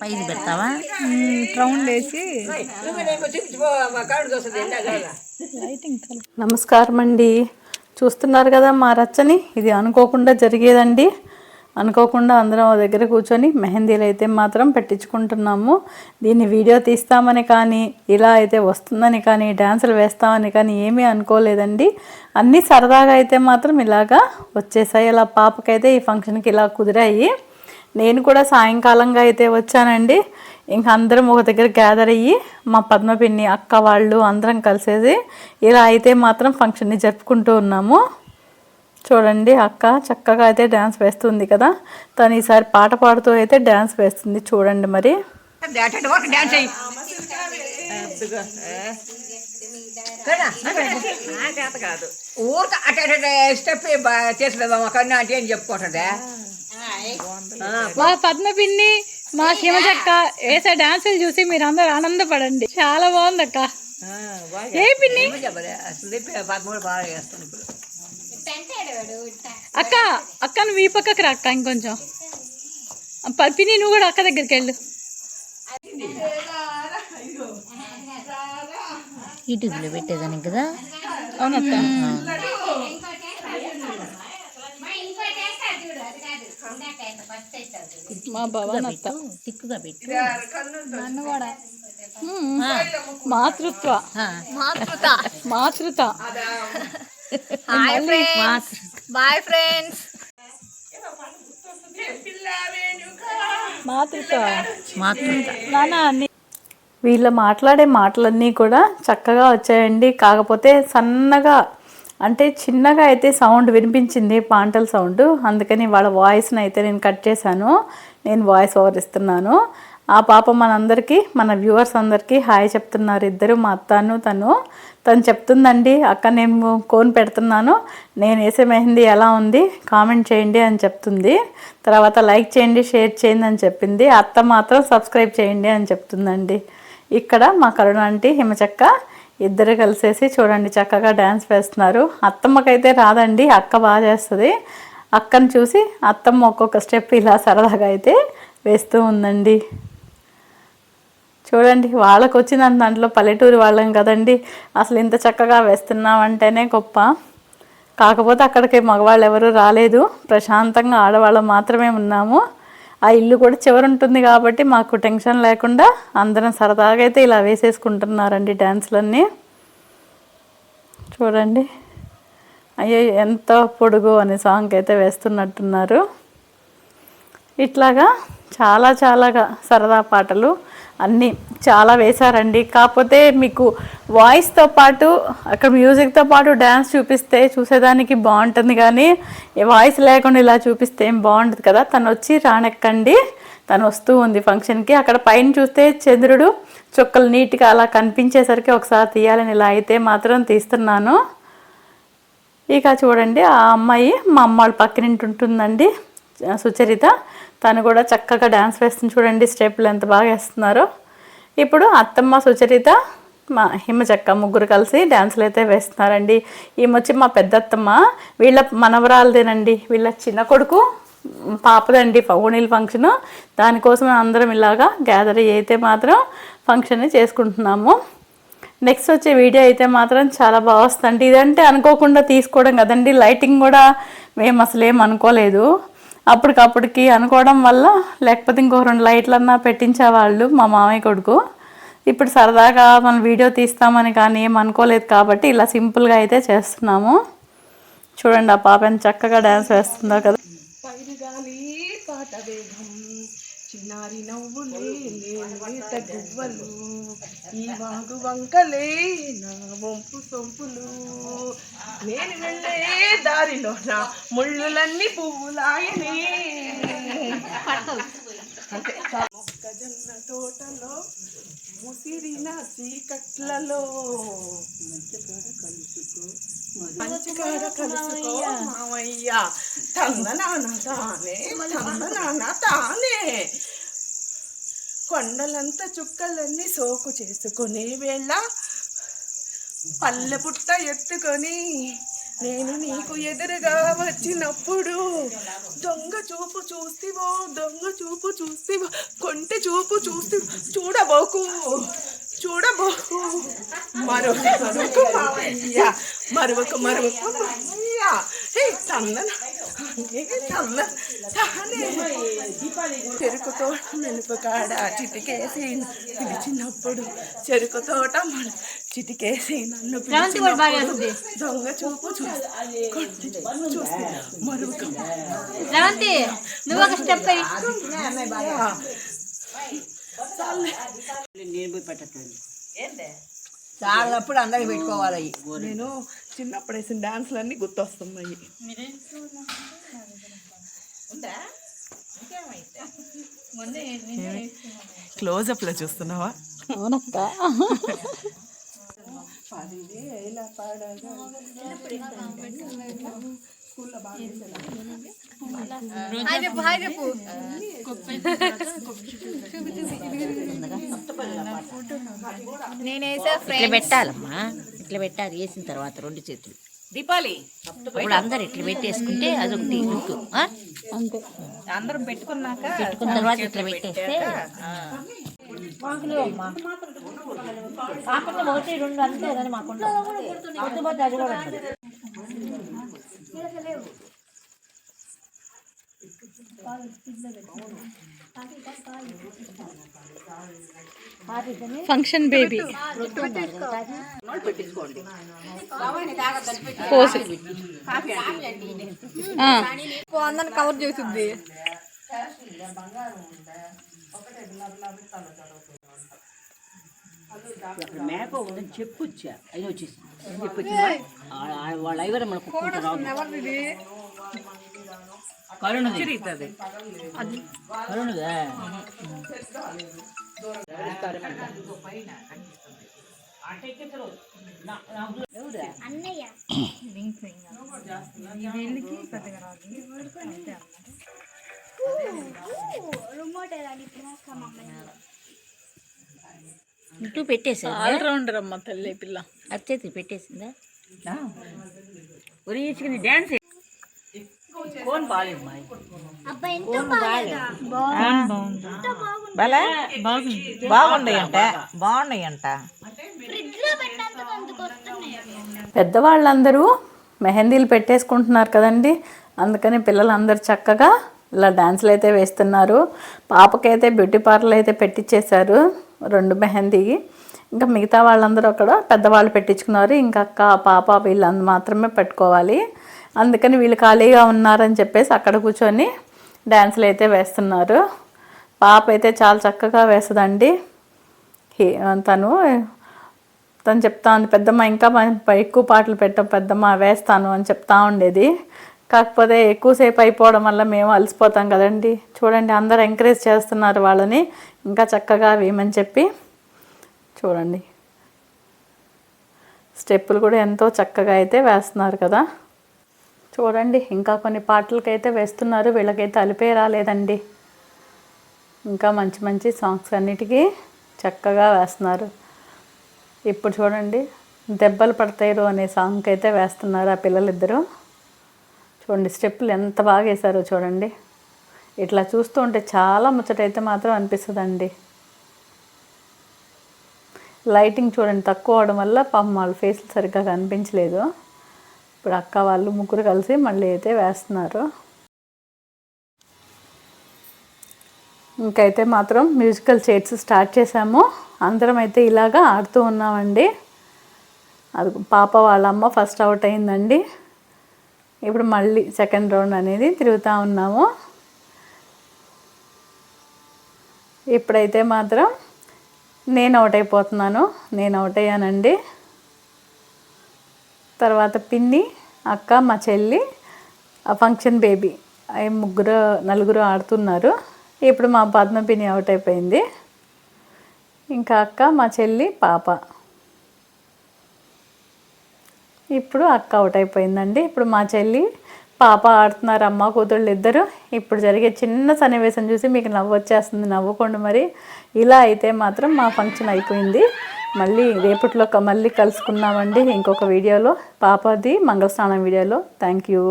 పైది పెడతావా? రౌండ్ వేసి. నమస్కారం అండి. చూస్తున్నారు కదా మా రచ్చని? ఇది అనుకోకుండా జరిగేదండి. అనుకోకుండా అందరం దగ్గర కూర్చొని మెహందీలు అయితే మాత్రం పెట్టించుకుంటున్నాము. దీన్ని వీడియో తీస్తామని కానీ ఇలా అయితే వస్తుందని కానీ డ్యాన్సులు వేస్తామని కానీ ఏమీ అనుకోలేదండి. అన్నీ సరదాగా అయితే మాత్రం ఇలాగా వచ్చేసాయి. ఇలా పాపకైతే ఈ ఫంక్షన్కి ఇలా కుదిరాయి. నేను కూడా సాయంకాలంగా అయితే వచ్చానండి ఇంకా అందరం ఒక దగ్గర గ్యాదర్ అయ్యి మా పద్మపిన్ని అక్క వాళ్ళు అందరం కలిసేసి ఇలా అయితే మాత్రం ఫంక్షన్ని జరుపుకుంటూ ఉన్నాము చూడండి అక్క చక్కగా అయితే డ్యాన్స్ వేస్తుంది కదా తను ఈసారి పాట పాడుతూ అయితే డ్యాన్స్ వేస్తుంది చూడండి మరి అటు వరకు అంటే ఏం మా పద్మ పిన్ని మా శివజక్క వేసే డాన్సులు చూసి మీరు అందరు ఆనందపడండి. చాలా బాగుంది అక్క ఏ పిన్ని? స్లిప్ పదమూడు బాగా చేస్తాను ఇప్పుడు. అక్క అక్క నువ్వు ఈ పక్కకి రా అక్క ఇంకొంచెం. పిన్ని నువ్వు కూడా అక్క దగ్గరికి వెళ్ళు. యూట్యూబ్లో పెట్టేదానికి కదా? అవునక్క. మా భవన్ అక్క తిక్కుగా పెట్టు. మ్మ్. మాతృత్వ. మాతృత. బాయ్ ఫ్రెండ్స్ మాతృత్వ. మాతృత నానా నీ- వీళ్ళ మాట్లాడే మాటలన్నీ కూడా చక్కగా వచ్చాయండి. కాకపోతే సన్నగా అంటే చిన్నగా అయితే సౌండ్ వినిపించింది పాంటల సౌండ్. అందుకని వాళ్ళ వాయిస్ని అయితే నేను కట్ చేశాను. నేను వాయిస్ ఓవర్ ఇస్తున్నాను. ఆ పాప మనందరికీ మన వ్యూవర్స్ అందరికీ హాయ్ చెప్తున్నారు. ఇద్దరు మా అత్తను తను. తను చెప్తుందండి అక్క నేను కోన్ పెడుతున్నాను. నేను వేసే మెహందీ ఎలా ఉంది? కామెంట్ చేయండి అని చెప్తుంది. తర్వాత లైక్ చేయండి షేర్ చేయండి అని చెప్పింది. అత్త మాత్రం సబ్స్క్రైబ్ చేయండి అని చెప్తుందండి. ఇక్కడ మా కరుణ ఆంటీ హిమచక్క ఇద్దరు కలిసేసి చూడండి చక్కగా డ్యాన్స్ వేస్తున్నారు. అత్తమ్మకైతే రాదండి అక్క బాగా చేస్తుంది. అక్కను చూసి అత్తమ్మ ఒక్కొక్క స్టెప్ ఇలా సరదాగా అయితే వేస్తూ ఉందండి. చూడండి వాళ్ళకు వచ్చిన దాంట్లో పల్లెటూరు వాళ్ళం కదండి. అసలు ఇంత చక్కగా వేస్తున్నామంటేనే గొప్ప. కాకపోతే అక్కడికి మగవాళ్ళు ఎవరూ రాలేదు. ప్రశాంతంగా ఆడవాళ్ళం మాత్రమే ఉన్నాము. ఆ ఇల్లు కూడా చివరి ఉంటుంది కాబట్టి మాకు టెన్షన్ లేకుండా అందరం సరదాగా అయితే ఇలా వేసేసుకుంటున్నారండి డ్యాన్స్లన్నీ. చూడండి. అయ్యో ఎంత పొడుగు అనే సాంగ్ అయితే వేస్తున్నట్టున్నారు. ఇట్లాగా చాలా చాలాగా సరదా పాటలు అన్నీ చాలా వేశారండి. కాకపోతే మీకు వాయిస్తో పాటు అక్కడ మ్యూజిక్తో పాటు డ్యాన్స్ చూపిస్తే చూసేదానికి బాగుంటుంది కానీ వాయిస్ లేకుండా ఇలా చూపిస్తే ఏం బాగుంటుంది కదా. తను వచ్చి రానెక్కండి. తను వస్తూ ఉంది ఫంక్షన్కి అక్కడ పైన చూస్తే చంద్రుడు చుక్కలు నీట్గా అలా కనిపించేసరికి ఒకసారి తీయాలని ఇలా అయితే మాత్రం తీస్తున్నాను. ఇక చూడండి ఆ అమ్మాయి మా అమ్మ పక్కనింటి ఉంటుందండి. సుచరిత తను కూడా చక్కగా డ్యాన్స్ వేస్తుంది చూడండి స్టెప్లు ఎంత బాగా వేస్తున్నారో. ఇప్పుడు అత్తమ్మ సుచరిత మా హిమచక్క ముగ్గురు కలిసి డ్యాన్సులు అయితే వేస్తున్నారండి. ఈమె వచ్చి మా పెద్దత్తమ్మ వీళ్ళ మనవరాలదేనండి. వీళ్ళ చిన్న కొడుకు పాపదండి ఓణీల ఫంక్షను. దానికోసం అందరం ఇలాగా గ్యాదర్ అయితే మాత్రం ఫంక్షన్ చేసుకుంటున్నాము. నెక్స్ట్ వచ్చే వీడియో అయితే మాత్రం చాలా బాగా వస్తుంది ఇదంటే అనుకోకుండా తీసుకోవడం కదండి. లైటింగ్ కూడా మేము అసలు ఏం అనుకోలేదు. అప్పటికప్పటికి అనుకోవడం వల్ల లేకపోతే ఇంకో రెండు లైట్లన్నా పెట్టించేవాళ్ళు మా మామయ్య కొడుకు. ఇప్పుడు సరదాగా మనం వీడియో తీస్తామని కానీ ఏం అనుకోలేదు కాబట్టి ఇలా సింపుల్గా అయితే చేస్తున్నాము. చూడండి ఆ పాప ఎంత చక్కగా డ్యాన్స్ వేస్తుందో కదా పైరుగాలి పాట వేగం చిన్నారి నవ్వులే లేత గువ్వలు ఈ వాగు వంకలే నా వంపు సొంపులు. నేను వెళ్ళే దారిలో నా ముళ్ళులన్నీ పువ్వులాయనే. మొక్కజొన్న తోటలో ముసిరిన చీకట్లలో. మంచికాడ కలుసుకో మావయ్య. తందనాన తానే తందనాన తానే. కొండలంత చుక్కలన్నీ సోకు చేసుకునే వేళ పల్లె పుట్ట ఎత్తుకొని నేను నీకు ఎదురుగా వచ్చినప్పుడు దొంగ చూపు చూస్తివో దొంగ చూపు చూస్తివో కొంటె చూపు చూస్తి చూడబోకు చూడబోకు. మరొక మరొక మావయ్య మరొక మరొక మావయ్య. హే చందన చెరుకు తోట మినపకాడ చిటికేసి పిలిచినప్పుడు చెరుకు తోట మన చిటికేసి నన్ను పిలిచినప్పుడు దొంగ చూపు చూసి కొంచెం చూపు చూసి మరొక రేవంతి నువ్వు ఒక స్టెప్ చాలప్పుడు అందరికి పెట్టుకోవాలి. నేను చిన్నప్పుడు వేసిన డాన్స్లు అన్నీ గుర్తొస్తున్నాయి క్లోజప్లో చూస్తున్నావా? అవునక్క రేపు నేనేసా ఇట్లా పెట్టాలమ్మా. ఇట్లా పెట్టాలి వేసిన తర్వాత రెండు చేతులు. దీపాలి. ఇప్పుడు అందరు ఇట్లా పెట్టేసుకుంటే అదొకటి లుక్. ఆ? అంతే. అందరం పెట్టుకున్నాక పెట్టుకున్న తర్వాత ఇట్లా పెట్టేస్తే కాకుండా ఒకటి రెండు అంతే మాకుండా అది కూడా ఫంక్షన్ బేబీ పోసి ఆ, అందరిని కవర్ మేక ఉందని చెప్పొచ్చా? అయినా వచ్చేసి చెప్పొచ్చు. వాళ్ళ ఐవరం మన కుక్కుంటే రాదు కరుణది కరుణదా ఇటు పెట్టేసా ఆల్రౌండర్ అమ్మ తల్లి పిల్ల అత్చేతి పెట్టేసిందా ఒరి ఇచ్చుకుని డ్యాన్స్ కోన్ బాగాలేదు మా కోన్ భలే బాగున్నాయంట బాగున్నాయంట. పెద్దవాళ్ళందరూ మెహందీలు పెట్టేసుకుంటున్నారు కదండి. అందుకని పిల్లలందరూ చక్కగా ఇలా డాన్సులు అయితే వేస్తున్నారు. పాపకైతే బ్యూటీ పార్లర్ అయితే పెట్టించేశారు రెండు మెహందీ. ఇంకా మిగతా వాళ్ళందరూ అక్కడ పెద్దవాళ్ళు పెట్టించుకున్నారు. ఇంకా అక్క పాప వీళ్ళందరూ మాత్రమే పెట్టుకోవాలి. అందుకని వీళ్ళు ఖాళీగా ఉన్నారని చెప్పేసి అక్కడ కూర్చొని డ్యాన్సులు అయితే వేస్తున్నారు. పాప అయితే చాలా చక్కగా వేస్తుందండి. తను తను చెప్తా ఉంది పెద్దమ్మ ఇంకా ఎక్కువ పాటలు పెట్ట పెద్దమ్మ వేస్తాను అని చెప్తా ఉండేది. కాకపోతే ఎక్కువసేపు అయిపోవడం వల్ల మేము అలసిపోతాం కదండి. చూడండి అందరు ఎంకరేజ్ చేస్తున్నారు వాళ్ళని. ఇంకా చక్కగా వేయమని చెప్పి చూడండి. స్టెప్పులు కూడా ఎంతో చక్కగా అయితే వేస్తున్నారు కదా. చూడండి ఇంకా కొన్ని పాటలకైతే వేస్తున్నారు వీళ్ళకైతే అలిపే రాలేదండి. ఇంకా మంచి మంచి సాంగ్స్ అన్నిటికీ చక్కగా వేస్తున్నారు. ఇప్పుడు చూడండి దెబ్బలు పడతాయిరు అనే సాంగ్కి అయితే వేస్తున్నారు ఆ పిల్లలిద్దరూ. చూడండి స్టెప్పులు ఎంత బాగా వేశారో చూడండి. ఇట్లా చూస్తూ ఉంటే చాలా ముచ్చటైతే మాత్రం అనిపిస్తుందండి. లైటింగ్ చూడండి తక్కువ అవడం వల్ల పాపం వాళ్ళ ఫేస్లు సరిగ్గా కనిపించలేదు. ఇప్పుడు అక్క వాళ్ళు ముగ్గురు కలిసి మళ్ళీ అయితే వేస్తున్నారు. ఇంకైతే మాత్రం మ్యూజికల్ చైర్స్ స్టార్ట్ చేసాము అందరం అయితే ఇలాగా ఆడుతూ ఉన్నామండి. అది పాప వాళ్ళ అమ్మ ఫస్ట్ అవుట్ అయిందండి. ఇప్పుడు మళ్ళీ సెకండ్ రౌండ్ అనేది తిరుగుతూ ఉన్నాము. ఇప్పుడైతే మాత్రం నేను అవుట్ అయిపోతున్నాను. నేను అవుట్ అయ్యానండి. తర్వాత పిన్ని అక్క మా చెల్లి ఆ ఫంక్షన్ బేబీ ముగ్గురు నలుగురు ఆడుతున్నారు. ఇప్పుడు మా పద్మ పిన్ని అవుట్ అయిపోయింది. ఇంకా అక్క మా చెల్లి పాప. ఇప్పుడు అక్క అవుట్ అయిపోయిందండి. ఇప్పుడు మా చెల్లి పాప ఆడుతున్నారు అమ్మ కూతుళ్ళు ఇద్దరు. ఇప్పుడు జరిగే చిన్న సన్నివేశం చూసి మీకు నవ్వు వచ్చేస్తుంది. నవ్వుకోండి మరి. ఇలా అయితే మాత్రం మా ఫంక్షన్ అయిపోయింది. మళ్ళీ రేపట్లో మళ్ళీ కలుసుకుందామండి. ఇంకొక వీడియోలో. పాపది మంగళస్నానం వీడియోలో. Thank you.